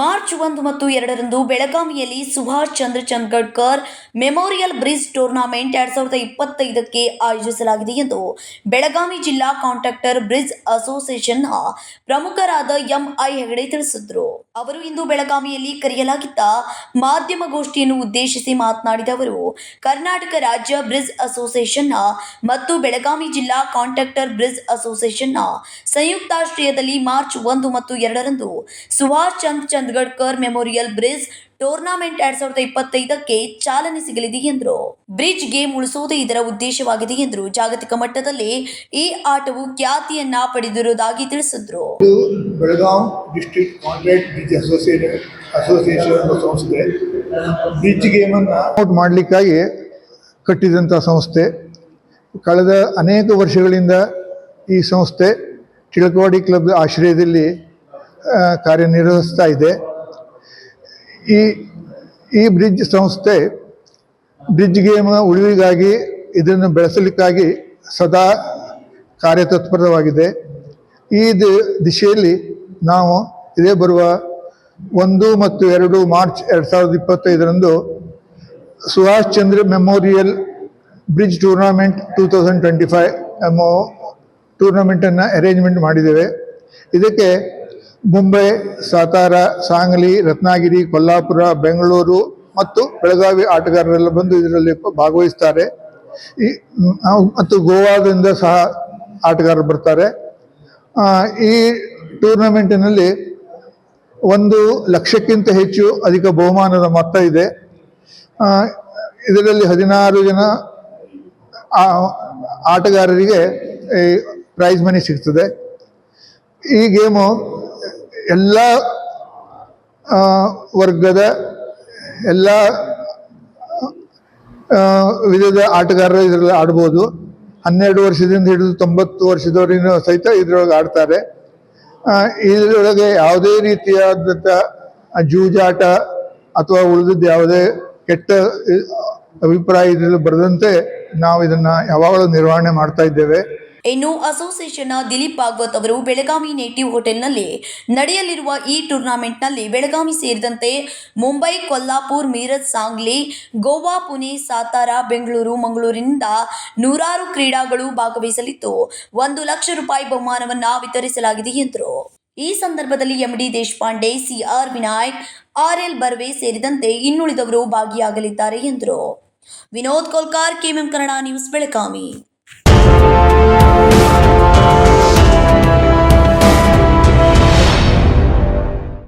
March ಒಂದು ಮತ್ತು ಎರಡರಂದು ಬೆಳಗಾವಿಯಲ್ಲಿ Subhash Chandra Chandgadkar memorial bridge tournament ಎರಡ್ ಸಾವಿರದ ಇಪ್ಪತ್ತೈದಕ್ಕೆ ಆಯೋಜಿಸಲಾಗಿದೆ ಎಂದು ಬೆಳಗಾವಿ ಜಿಲ್ಲಾ ಕಾಂಟ್ರಾಕ್ಟರ್ ಬ್ರಿಡ್ಜ್ ಅಸೋಸಿಯೇಷನ್ನ ಪ್ರಮುಖರಾದ ಎಂಐ ಹೆಗಡೆ ತಿಳಿಸಿದರು. ಅವರು ಇಂದು ಬೆಳಗಾವಿಯಲ್ಲಿ ಕರೆಯಲಾಗಿದ್ದ ಮಾಧ್ಯಮಗೋಷ್ಠಿಯನ್ನು ಉದ್ದೇಶಿಸಿ ಮಾತನಾಡಿದ ಅವರು, ಕರ್ನಾಟಕ ರಾಜ್ಯ ಬ್ರಿಜ್ ಅಸೋಸಿಯೇಷನ್ನ ಮತ್ತು ಬೆಳಗಾವಿ ಜಿಲ್ಲಾ ಕಾಂಟ್ರಾಕ್ಟರ್ ಬ್ರಿಜ್ ಅಸೋಸಿಯೇಷನ್ನ ಸಂಯುಕ್ತಾಶ್ರಯದಲ್ಲಿ ಮಾರ್ಚ್ ಒಂದು ಮತ್ತು ಎರಡರಂದು Subhash Chand Chandgadkar memorial bridge tournament ಎರಡ್ ಸಾವಿರದ ಇಪ್ಪತ್ತೈದಕ್ಕೆ ಚಾಲನೆ ಸಿಗಲಿದೆ ಎಂದರು. ಬ್ರಿಡ್ಜ್ ಗೇಮ್ ಉಳಿಸುವುದೇ ಇದರ ಉದ್ದೇಶವಾಗಿದೆ ಎಂದರು. ಜಾಗತಿಕ ಮಟ್ಟದಲ್ಲಿ ಈ ಆಟವು ಖ್ಯಾತಿಯನ್ನ ಪಡೆದಿರುವುದಾಗಿ ತಿಳಿಸಿದ್ರು. Belagavi district bridge association association ಸಂಸ್ಥೆ. ಬೀಚ್ ಗೇಮನ್ನು ಔಟ್ ಮಾಡಲಿಕ್ಕಾಗಿ ಕಟ್ಟಿದಂಥ ಸಂಸ್ಥೆ. ಕಳೆದ ಅನೇಕ ವರ್ಷಗಳಿಂದ ಈ ಸಂಸ್ಥೆ ಟಿಳಕವಾಡಿ ಕ್ಲಬ್ ಆಶ್ರಯದಲ್ಲಿ ಕಾರ್ಯನಿರ್ವಹಿಸ್ತಾ ಇದೆ. ಈ ಈ ಬ್ರಿಡ್ಜ್ ಸಂಸ್ಥೆ ಬ್ರಿಡ್ಜ್ ಗೇಮ್ ಉಳಿವಿಗಾಗಿ ಇದನ್ನು ಬೆಳೆಸಲಿಕ್ಕಾಗಿ ಸದಾ ಕಾರ್ಯತತ್ಪರವಾಗಿದೆ. ಈ ದಿಶೆಯಲ್ಲಿ ನಾವು ಇದೇ ಬರುವ ಒಂದು ಮತ್ತು ಎರಡು ಮಾರ್ಚ್ ಎರಡು ಸಾವಿರದ ಇಪ್ಪತ್ತೈದರಂದು Subhash Chandra memorial bridge tournament two thousand twenty five ಎಂಬ ಟೂರ್ನಮೆಂಟನ್ನು ಅರೇಂಜ್ಮೆಂಟ್ ಮಾಡಿದ್ದೇವೆ. ಇದಕ್ಕೆ ಮುಂಬೈ, ಸಾತಾರ, ಸಾಂಗ್ಲಿ, ರತ್ನಗಿರಿ, ಕೊಲ್ಲಾಪುರ, ಬೆಂಗಳೂರು ಮತ್ತು ಬೆಳಗಾವಿ ಆಟಗಾರರೆಲ್ಲ ಬಂದು ಇದರಲ್ಲಿ ಭಾಗವಹಿಸ್ತಾರೆ. ಈ ಮತ್ತು ಗೋವಾದಿಂದ ಸಹ ಆಟಗಾರರು ಬರ್ತಾರೆ. ಈ ಟೂರ್ನಮೆಂಟಿನಲ್ಲಿ ಒಂದು ಲಕ್ಷಕ್ಕಿಂತ ಹೆಚ್ಚು ಅಧಿಕ ಬಹುಮಾನದ ಮೊತ್ತ ಇದೆ. ಇದರಲ್ಲಿ ಹದಿನಾರು ಜನ ಆಟಗಾರರಿಗೆ ಪ್ರೈಸ್ ಮನಿ ಸಿಗ್ತದೆ. ಈ ಗೇಮು ಎಲ್ಲ ವರ್ಗದ ಎಲ್ಲ ವಿಧದ ಆಟಗಾರರು ಇದರಲ್ಲಿ ಆಡ್ಬೋದು. ಹನ್ನೆರಡು ವರ್ಷದಿಂದ ಹಿಡಿದು ತೊಂಬತ್ತು ವರ್ಷದವರೆಗೂ ಸಹಿತ ಇದರೊಳಗೆ ಆಡ್ತಾರೆ. ಇದರೊಳಗೆ ಯಾವುದೇ ರೀತಿಯಾದಂಥ ಜೂಜಾಟ ಅಥವಾ ಉಳಿದದ್ದು ಯಾವುದೇ ಕೆಟ್ಟ ಅಭಿಪ್ರಾಯ ಇದರಲ್ಲಿ ಬರದಂತೆ ನಾವು ಇದನ್ನು ಯಾವಾಗಲೂ ನಿರ್ವಹಣೆ ಮಾಡ್ತಾ ಇದ್ದೇವೆ. ಇನ್ನು ಅಸೋಸಿಯೇಷನ್ನ ದಿಲೀಪ್ ಭಾಗವತ್ ಅವರು ಬೆಳಗಾವಿ ನೇಟಿವ್ ಹೋಟೆಲ್ನಲ್ಲಿ ನಡೆಯಲಿರುವ ಈ ಟೂರ್ನಾಮೆಂಟ್ನಲ್ಲಿ ಬೆಳಗಾವಿ ಸೇರಿದಂತೆ ಮುಂಬೈ, ಕೊಲ್ಲಾಪುರ್ ಮೀರಜ್ ಸಾಂಗ್ಲಿ, ಗೋವಾ, ಪುಣೆ, ಸಾತಾರ, ಬೆಂಗಳೂರು, ಮಂಗಳೂರಿನಿಂದ ನೂರಾರು ಕ್ರೀಡಾಗಳು ಭಾಗವಹಿಸಲಿದ್ದು, ಒಂದು ಲಕ್ಷ ರೂಪಾಯಿ ಬಹುಮಾನವನ್ನ ವಿತರಿಸಲಾಗಿದೆ ಎಂದರು. ಈ ಸಂದರ್ಭದಲ್ಲಿ M D Deshpande, C R Vinayak, R L Barve ಸೇರಿದಂತೆ ಇನ್ನುಳಿದವರು ಭಾಗಿಯಾಗಲಿದ್ದಾರೆ ಎಂದರು. Vinod Kolkar, K M M Kannada news, Belagavi.